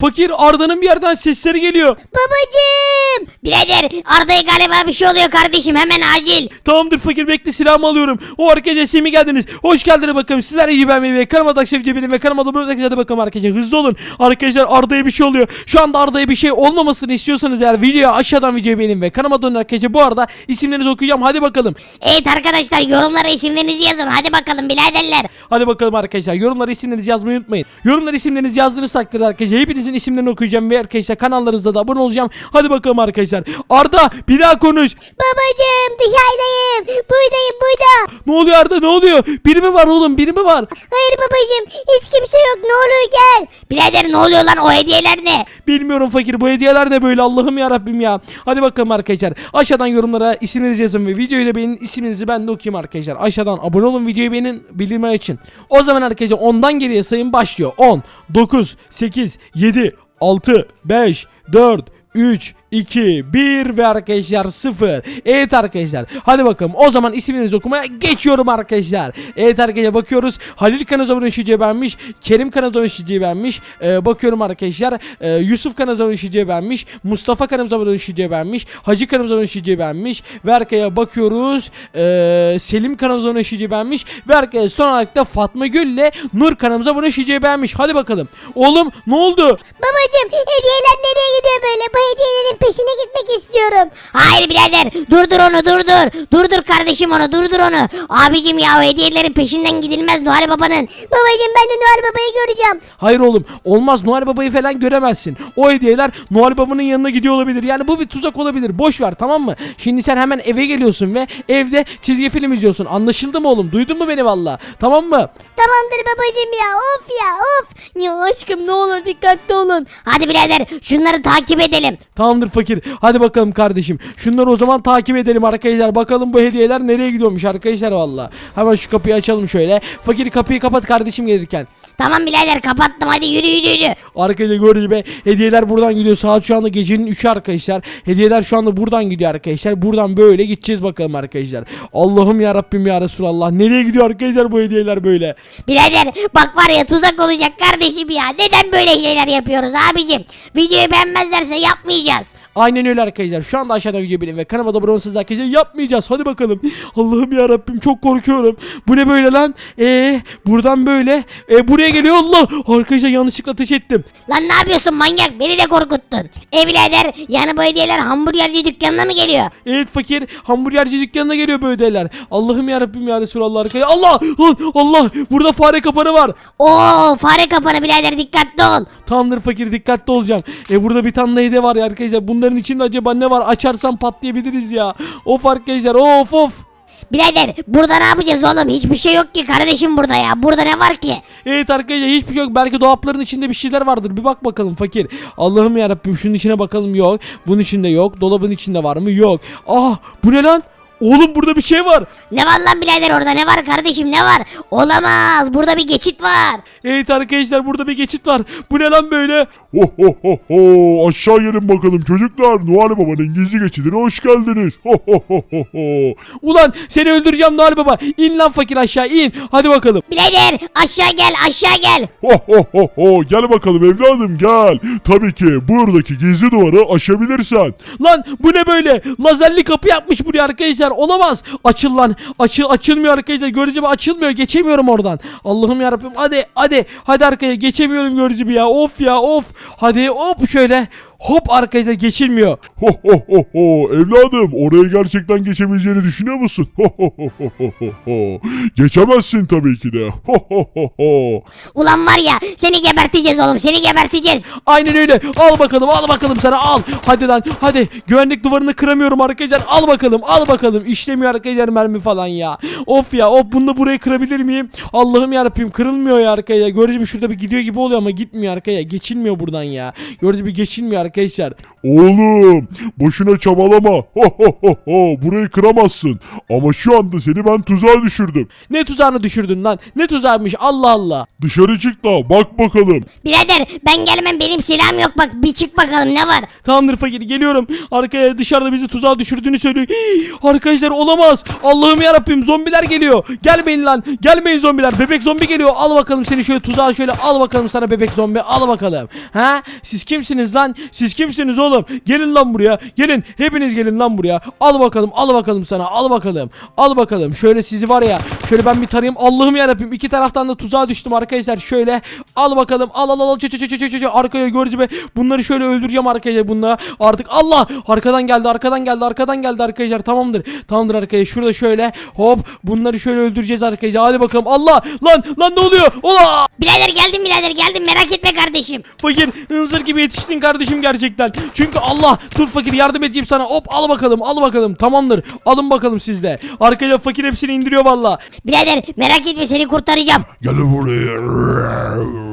Fakir Arda'nın bir yerden sesleri geliyor. Babacım. Birader Arda'ya galiba bir şey oluyor kardeşim hemen acil. Tamamdır fakir bekle silahımı alıyorum. O arkadaşlar siz mi geldiniz? Hoş geldiniz bakalım. Sizler iyi ben ve kanalıma da akşam cebinin ve da böyle hadi bakalım arkadaşlar. Hızlı olun. Arkadaşlar Arda'ya bir şey oluyor. Şu anda Arda'ya bir şey olmamasını istiyorsanız eğer videoya aşağıdan videoyu beğenin ve kanalıma dönün arkadaşlar. Bu arada isimlerinizi okuyacağım. Hadi bakalım. Evet arkadaşlar yorumlara isimlerinizi yazın hadi bakalım biraderler. Hadi bakalım arkadaşlar. Yorumlara isimlerinizi yazmayı unutmayın. Yorumlara isimlerinizi yazdığınız takdirde arkadaşlar hepinizin isimlerini okuyacağım ve arkadaşlar kanallarınızda da abone olacağım. Hadi bakalım arkadaşlar. Arda bir daha konuş. Babacım dışarıdayım. Buradayım burada. Ne oluyor Arda ne oluyor? Biri mi var oğlum biri mi var? Hayır babacım hiç kimse yok ne olur gel. Birader ne oluyor lan o hediyeler ne? Bilmiyorum fakir bu hediyeler ne böyle Allah'ım ya Rabbim ya. Hadi bakalım arkadaşlar. Aşağıdan yorumlara isimlerinizi yazın ve videoyu da beğenin. isminizi ben de okuyayım arkadaşlar. Aşağıdan abone olun videoyu beğenin bildirmeler için. O zaman arkadaşlar ondan geriye sayım başlıyor. 10, 9, 8, 7, 6, 5, 4, 3, 2, 1 ve arkadaşlar 0. Evet arkadaşlar. Hadi bakalım. O zaman isminizi okumaya geçiyorum arkadaşlar. Evet arkadaşlar bakıyoruz. Halil Kanazov'un işici benmiş. Kerim Kanazov'un işici benmiş. Ee, bakıyorum arkadaşlar. Ee, Yusuf Kanazov'un işici benmiş. Mustafa Kanazov'un işici benmiş. Hacı Kanazov'un işici benmiş. Ve arkaya bakıyoruz. Ee, Selim Kanazov'un işici benmiş. Ve arkaya son olarak da Fatma Gül ile Nur Kanazov'un işici benmiş. Hadi bakalım. Oğlum ne oldu? Babacım hediyeler nereye gidiyor böyle? Bu hediyelerin peşine gitmek istiyorum. Hayır birader durdur onu durdur. Durdur kardeşim onu durdur onu. Abicim ya o hediyelerin peşinden gidilmez Noel Baba'nın. Babacım ben de Noel Baba'yı göreceğim. Hayır oğlum olmaz Noel Baba'yı falan göremezsin. O hediyeler Noel Baba'nın yanına gidiyor olabilir. Yani bu bir tuzak olabilir. Boş ver tamam mı? Şimdi sen hemen eve geliyorsun ve evde çizgi film izliyorsun. Anlaşıldı mı oğlum? Duydun mu beni valla? Tamam mı? Tamamdır babacım ya of ya of. Ya aşkım ne olur dikkatli olun. Hadi birader şunları takip edelim. Tamamdır fakir. Hadi bakalım kardeşim. Şunları o zaman takip edelim arkadaşlar. Bakalım bu hediyeler nereye gidiyormuş arkadaşlar valla. Hemen şu kapıyı açalım şöyle. Fakir kapıyı kapat kardeşim gelirken. Tamam birader kapattım hadi yürü yürü yürü. Arkadaşlar gördüğünüz gibi hediyeler buradan gidiyor. Saat şu anda gecenin 3'ü arkadaşlar. Hediyeler şu anda buradan gidiyor arkadaşlar. Buradan böyle gideceğiz bakalım arkadaşlar. Allah'ım ya Rabbim ya Resulallah. Nereye gidiyor arkadaşlar bu hediyeler böyle? Birader bak var ya tuzak olacak kardeşim ya. Neden böyle şeyler yapıyoruz abicim? Videoyu beğenmezlerse yapmayacağız. Aynen öyle arkadaşlar. Şu anda aşağıda video bilin ve kanalıma da abone olursanız arkadaşlar yapmayacağız. Hadi bakalım. Allah'ım ya Rabbim çok korkuyorum. Bu ne böyle lan? Ee, buradan böyle. E buraya geliyor Allah. Arkadaşlar yanlışlıkla ateş ettim. Lan ne yapıyorsun manyak? Beni de korkuttun. E birader yani bu hediyeler hamburgerci dükkanına mı geliyor? Evet fakir hamburgerci dükkanına geliyor böyle hediyeler. Allah'ım ya Rabbim ya Resulallah arkadaşlar. Allah! Lan Allah! Burada fare kapanı var. Oo fare kapanı birader dikkatli ol. Tamamdır fakir dikkatli olacağım. E burada bir tane hediye var ya arkadaşlar. Bunların içinde acaba ne var? Açarsam patlayabiliriz ya. Of arkadaşlar of of. Birader burada ne yapacağız oğlum? Hiçbir şey yok ki kardeşim burada ya. Burada ne var ki? Evet arkadaşlar hiçbir şey yok. Belki dolapların içinde bir şeyler vardır. Bir bak bakalım fakir. Allah'ım ya Rabbim şunun içine bakalım yok. Bunun içinde yok. Dolabın içinde var mı? Yok. Ah bu ne lan? Oğlum burada bir şey var. Ne var lan birader orada ne var kardeşim ne var? Olamaz burada bir geçit var. Evet arkadaşlar burada bir geçit var. Bu ne lan böyle? Ho ho ho ho aşağı gelin bakalım çocuklar Noel Baba'nın gizli geçidine hoş geldiniz. Ho ho ho ho ho. Ulan seni öldüreceğim Noel Baba. İn lan fakir aşağı in. Hadi bakalım. Birader aşağı gel aşağı gel. Ho ho ho ho gel bakalım evladım gel. Tabii ki buradaki gizli duvarı aşabilirsen. Lan bu ne böyle? Lazerli kapı yapmış buraya arkadaşlar. Olamaz. Açıl lan. Açıl açılmıyor arkadaşlar. Görücü açılmıyor. Geçemiyorum oradan. Allah'ım yarabbim. Hadi hadi. Hadi arkaya geçemiyorum görücü ya. Of ya of. Hadi hop şöyle. Hop arkadaşlar geçilmiyor. Ho ho ho ho evladım oraya gerçekten geçebileceğini düşünüyor musun? Ho ho ho ho ho ho ho. Geçemezsin tabii ki de. Ho ho ho ho. Ulan var ya seni geberteceğiz oğlum seni geberteceğiz. Aynen öyle. Al bakalım al bakalım sana al. Hadi lan hadi. Güvenlik duvarını kıramıyorum arkadaşlar. Al bakalım al bakalım. İşlemiyor arkadaşlar mermi falan ya. Of ya of bunu da buraya kırabilir miyim? Allah'ım yarabbim kırılmıyor ya arkaya. Gibi şurada bir gidiyor gibi oluyor ama gitmiyor arkaya. Geçilmiyor buradan ya. Gördüğünüz gibi geçilmiyor arkaya. Arkadaşlar. Oğlum boşuna çabalama. Ho ho ho ho. Burayı kıramazsın. Ama şu anda seni ben tuzağa düşürdüm. Ne tuzağını düşürdün lan? Ne tuzağıymış Allah Allah. Dışarı çık da bak bakalım. Birader ben gelmem benim silahım yok bak bir çık bakalım ne var. Tamamdır fakir geliyorum. Arkaya dışarıda bizi tuzağa düşürdüğünü söylüyor. Hii, Arkadaşlar olamaz. Allah'ım yarabbim zombiler geliyor. Gelmeyin lan. Gelmeyin zombiler. Bebek zombi geliyor. Al bakalım seni şöyle tuzağa şöyle al bakalım sana bebek zombi. Al bakalım. Ha? Siz kimsiniz lan? Siz kimsiniz oğlum? Gelin lan buraya. Gelin. Hepiniz gelin lan buraya. Al bakalım. Al bakalım sana. Al bakalım. Al bakalım. Şöyle sizi var ya. Şöyle ben bir tarayayım. Allah'ım yarabbim. iki taraftan da tuzağa düştüm arkadaşlar. Şöyle. Al bakalım. Al al al. Çö çö çö çö çö çö. Arkaya görücü be. Bunları şöyle öldüreceğim arkadaşlar bununla. Artık Allah. Arkadan geldi. Arkadan geldi. Arkadan geldi arkadaşlar. Tamamdır. Tamamdır arkadaşlar. Şurada şöyle. Hop. Bunları şöyle öldüreceğiz arkadaşlar. Hadi bakalım. Allah. Lan. Lan ne oluyor? Ola. Birader geldim birader geldim merak etme kardeşim. Fakir hınzır gibi yetiştin kardeşim gerçekten. Çünkü Allah dur fakir yardım edeyim sana. Hop al bakalım al bakalım tamamdır. Alın bakalım siz de. Arkaya fakir hepsini indiriyor valla. Birader merak etme seni kurtaracağım. Gel buraya.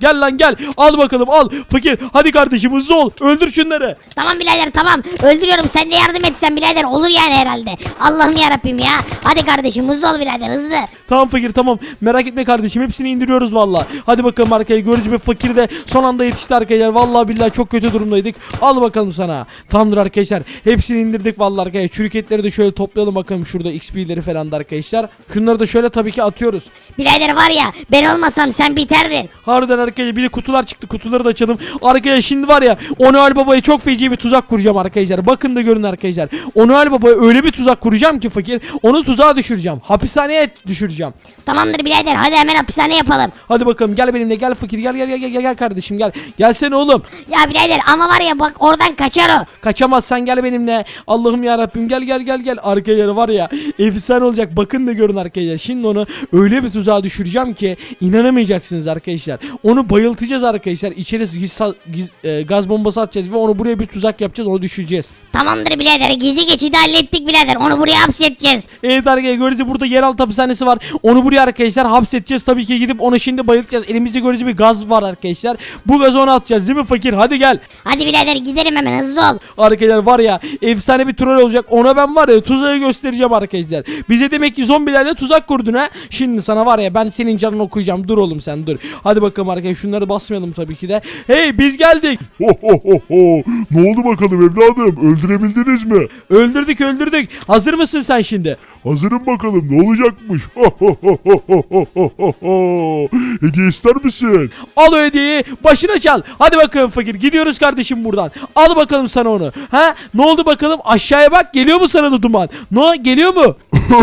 Gel lan gel al bakalım al. Fakir hadi kardeşim hızlı ol. Öldür şunları. Tamam birader tamam öldürüyorum sen de yardım etsen birader olur yani herhalde. Allah'ım yarabbim ya. Hadi kardeşim hızlı ol birader hızlı. Tamam fakir tamam. Merak etme kardeşim hepsini indiriyoruz valla. Hadi bakalım arkaya görücü bir fakir de son anda yetişti arkadaşlar. Vallahi billahi çok kötü durumdaydık. Al bakalım sana. Tamamdır arkadaşlar. Hepsini indirdik vallahi arkadaşlar. Çürük etleri de şöyle toplayalım bakalım şurada XP'leri falan da arkadaşlar. Şunları da şöyle tabii ki atıyoruz. Birader var ya ben olmasam sen biterdin. Harbiden arkaya bir de kutular çıktı. Kutuları da açalım. Arkaya şimdi var ya o Noel Baba'ya çok feci bir tuzak kuracağım arkadaşlar. Bakın da görün arkadaşlar. O Noel Baba'ya öyle bir tuzak kuracağım ki fakir. Onu tuzağa düşüreceğim. Hapishaneye düşüreceğim. Tamamdır birader hadi hemen hapishane yapalım. Hadi bakalım gel benimle gel fakir gel gel gel gel, gel kardeşim gel. Gelsene oğlum. Ya birader ama var ya bak oradan kaçar o. Kaçamazsan gel benimle. Allah'ım ya Rabbim gel gel gel gel. Arkaya var ya efsane olacak. Bakın da görün arkadaşlar. Şimdi onu öyle bir tuzağa düşüreceğim ki inanamayacaksınız arkadaşlar. Onu bayıltacağız arkadaşlar. İçeri giz, giz- e, gaz bombası atacağız ve onu buraya bir tuzak yapacağız. Onu düşüreceğiz. Tamamdır birader gizli geçidi hallettik birader onu buraya hapsedeceğiz. Evet arkadaşlar görüyoruz burada yeraltı hapishanesi var. Onu buraya arkadaşlar hapsedeceğiz. Tabii ki gidip onu şimdi bayıltacağız. Elimizde görüyoruz bir gaz var arkadaşlar. Bu gazı ona atacağız değil mi fakir? Hadi gel. Hadi birader gidelim hemen hızlı ol. Arkadaşlar var ya efsane bir troll olacak. Ona ben var ya tuzağı göstereceğim arkadaşlar. Bize demek ki zombilerle tuzak kurdun ha. Şimdi sana var ya ben senin canını okuyacağım. Dur oğlum sen dur. Hadi bakalım arkadaşlar şunları basmayalım tabii ki de. Hey biz geldik. Ho ho ho ho. Ne oldu bakalım evladım? Öldürebildiniz mi? Öldürdük öldürdük. Hazır mısın sen şimdi? Hazırım bakalım ne olacakmış? Ho ho ho ho ho ho ho ho. Hediye ister misin? Al o hediyeyi başına çal. Hadi bakalım fakir gidiyoruz kardeşim buradan. Al bakalım sana onu. Ha? Ne oldu bakalım aşağıya bak geliyor mu sana da duman? No geliyor mu?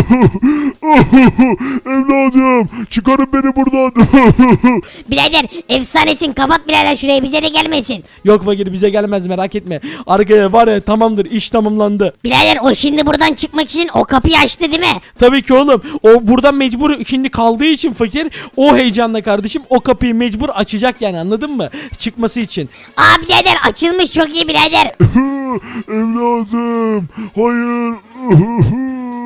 Evladım çıkarın beni buradan. Birader efsanesin kapat birader şurayı bize de gelmesin. Yok fakir bize gelmez merak etme. Arkaya var ya tamamdır iş tamamlandı. Birader o şimdi buradan çıkmak için o kapıyı açtı değil mi? Tabii ki oğlum. O buradan mecbur şimdi kaldığı için fakir o heyecanla kardeşim o kapıyı mecbur açacak yani anladın mı? Çıkması için. Aa birader açılmış çok iyi birader. Evladım hayır.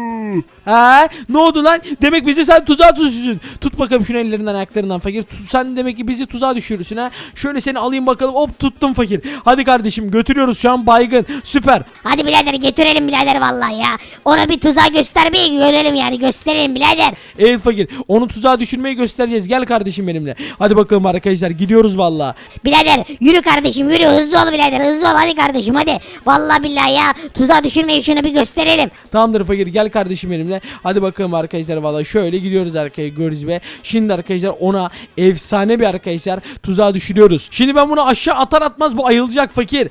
Ha? Ne oldu lan? Demek bizi sen tuzağa tutuyorsun. Tut bakalım şunu ellerinden ayaklarından fakir. Tut, sen demek ki bizi tuzağa düşürürsün ha. Şöyle seni alayım bakalım. Hop tuttum fakir. Hadi kardeşim götürüyoruz şu an baygın. Süper. Hadi birader götürelim birader vallahi ya. Ona bir tuzağı göstermeyi görelim yani gösterelim birader. Evet fakir. Onu tuzağa düşürmeyi göstereceğiz. Gel kardeşim benimle. Hadi bakalım arkadaşlar gidiyoruz valla. Birader yürü kardeşim yürü hızlı ol birader hızlı ol hadi kardeşim hadi. Vallahi billahi ya tuzağa düşürmeyi şunu bir gösterelim. Tamamdır fakir gel kardeşim benimle. Hadi bakalım arkadaşlar valla şöyle gidiyoruz arkaya görürüz ve şimdi arkadaşlar ona efsane bir arkadaşlar tuzağa düşürüyoruz. Şimdi ben bunu aşağı atar atmaz bu ayılacak fakir.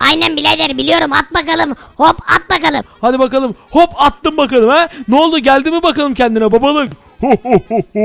Aynen birader biliyorum at bakalım hop at bakalım. Hadi bakalım hop attım bakalım ha. Ne oldu geldi mi bakalım kendine babalık. Ho ho ho ho.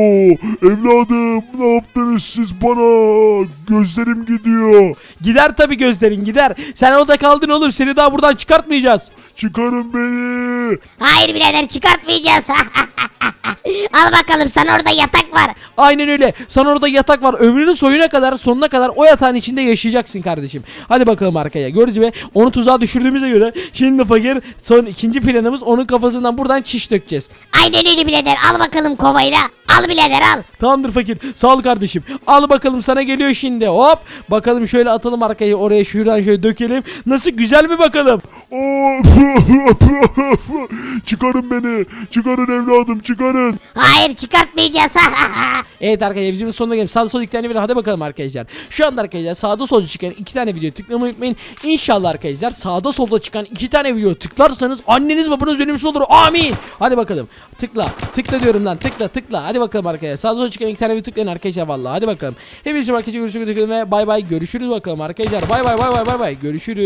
Evladım ne yaptınız siz bana? Gözlerim gidiyor. Gider tabi gözlerin gider. Sen orada kaldın oğlum seni daha buradan çıkartmayacağız. Çıkarın beni. Hayır birader çıkartmayacağız. Al bakalım sana orada yatak var. Aynen öyle. Sana orada yatak var. Ömrünün soyuna kadar sonuna kadar o yatağın içinde yaşayacaksın kardeşim. Hadi bakalım arkaya. Görücü ve onu tuzağa düşürdüğümüze göre şimdi fakir son ikinci planımız onun kafasından buradan çiş dökeceğiz. Aynen öyle birader al bakalım kovayla. Al birader al. Tamamdır fakir. Sağ ol kardeşim. Al bakalım sana geliyor şimdi. Hop. Bakalım şöyle atalım arkaya oraya şuradan şöyle dökelim. Nasıl güzel mi bakalım? Çıkarın beni. Çıkarın evladım çıkarın. Hayır çıkartmayacağız. Evet arkadaşlar videomuzun sonuna geldim. Sağda solda iki tane video hadi bakalım arkadaşlar. Şu anda arkadaşlar sağda solda çıkan iki tane video tıklamayı unutmayın. İnşallah arkadaşlar sağda solda çıkan iki tane video tıklarsanız anneniz babanız ölümsüz olur. Amin. Hadi bakalım. Tıkla. Tıkla diyorum lan. Tıkla tıkla. Hadi bakalım arkadaşlar. Sağda solda çıkan iki tane video tıklayın arkadaşlar vallahi. Hadi bakalım. Hepinize arkadaşlar görüşürüz. Bay bay. Görüşürüz bakalım arkadaşlar. Bay bay bay bay bay bay. Görüşürüz.